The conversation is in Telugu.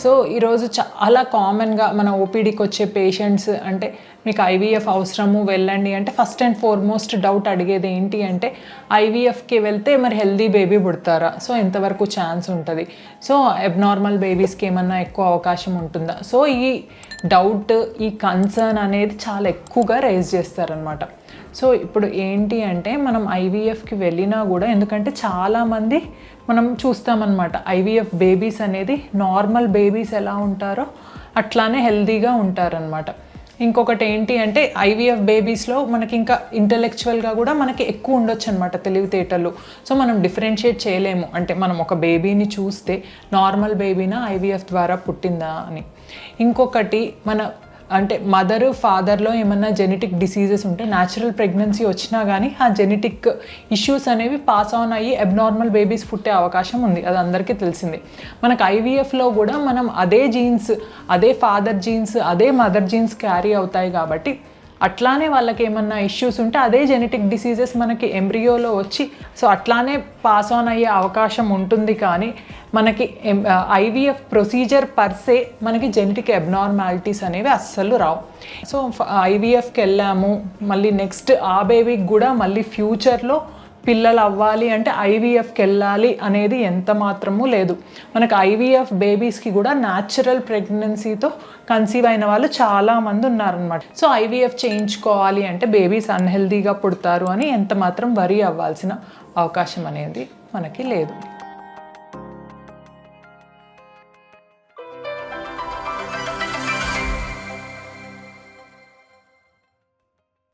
సో ఈరోజు చాలా కామన్గా మన ఓపీడీకి వచ్చే పేషెంట్స్ అంటే మీకు ఐవీఎఫ్ అవసరము వెళ్ళండి అంటే ఫస్ట్ అండ్ ఫార్మోస్ట్ డౌట్ అడిగేది ఏంటి అంటే ఐవీఎఫ్కి వెళ్తే మరి హెల్దీ బేబీ పుడతారా? సో ఎంతవరకు ఛాన్స్ ఉంటుంది. సో అబ్నార్మల్ బేబీస్కి ఏమన్నా ఎక్కువ అవకాశం ఉంటుందా? సో ఈ డౌట్ ఈ కన్సర్న్ అనేది చాలా ఎక్కువగా రేజ్ చేస్తారనమాట సో ఇప్పుడు ఏంటి అంటే మనం ఐవీఎఫ్కి వెళ్ళినా కూడా ఎందుకంటే చాలామంది మనం చూస్తామన్నమాట ఐవీఎఫ్ బేబీస్ అనేది నార్మల్ బేబీస్ ఎలా ఉంటారో అట్లానే హెల్తీగా ఉంటారనమాట ఇంకొకటి ఏంటి అంటే ఐవీఎఫ్ బేబీస్లో మనకి ఇంకా ఇంటలెక్చువల్గా కూడా మనకి ఎక్కువ ఉండొచ్చు అనమాట తెలివితేటలు. సో మనం డిఫరెన్షియేట్ చేయలేము. అంటే మనం ఒక బేబీని చూస్తే నార్మల్ బేబీనా ఐవీఎఫ్ ద్వారా పుట్టిందా అని. ఇంకొకటి మన అంటే మదర్ ఫాదర్లో ఏమన్నా జెనెటిక్ డిసీజెస్ ఉంటే న్యాచురల్ ప్రెగ్నెన్సీ వచ్చినా కానీ ఆ జెనెటిక్ ఇష్యూస్ అనేవి పాస్ ఆన్ అయ్యి అబ్నార్మల్ బేబీస్ పుట్టే అవకాశం ఉంది. అది అందరికీ తెలిసింది. మనకు ఐవీఎఫ్లో కూడా మనం అదే జీన్స్ అదే ఫాదర్ జీన్స్ అదే మదర్ జీన్స్ క్యారీ అవుతాయి కాబట్టి అట్లానే వాళ్ళకి ఏమన్నా ఇష్యూస్ ఉంటే అదే జెనెటిక్ డిసీజెస్ మనకి ఎంబ్రియోలో వచ్చి సో అట్లానే పాస్ ఆన్ అయ్యే అవకాశం ఉంటుంది కానీ మనకి ఐవీఎఫ్ ప్రొసీజర్ పర్సే మనకి జెనెటిక్ అబ్నార్మాలిటీస్ అనేవి అస్సలు రావు. సో ఐవీఎఫ్కి వెళ్ళాము మళ్ళీ నెక్స్ట్ ఆ బేబీకి కూడా మళ్ళీ ఫ్యూచర్లో పిల్లలు అవ్వాలి అంటే ఐవీఎఫ్కి వెళ్ళాలి అనేది ఎంత మాత్రమూ లేదు. మనకు ఐవీఎఫ్ బేబీస్కి కూడా న్యాచురల్ ప్రెగ్నెన్సీతో కన్సీవ్ అయిన వాళ్ళు చాలామంది ఉన్నారనమాట సో ఐవీఎఫ్ చేయించుకోవాలి అంటే బేబీస్ అన్హెల్దీగా పుడతారు అని ఎంత మాత్రం వరీ అవ్వాల్సిన అవకాశం అనేది మనకి లేదు.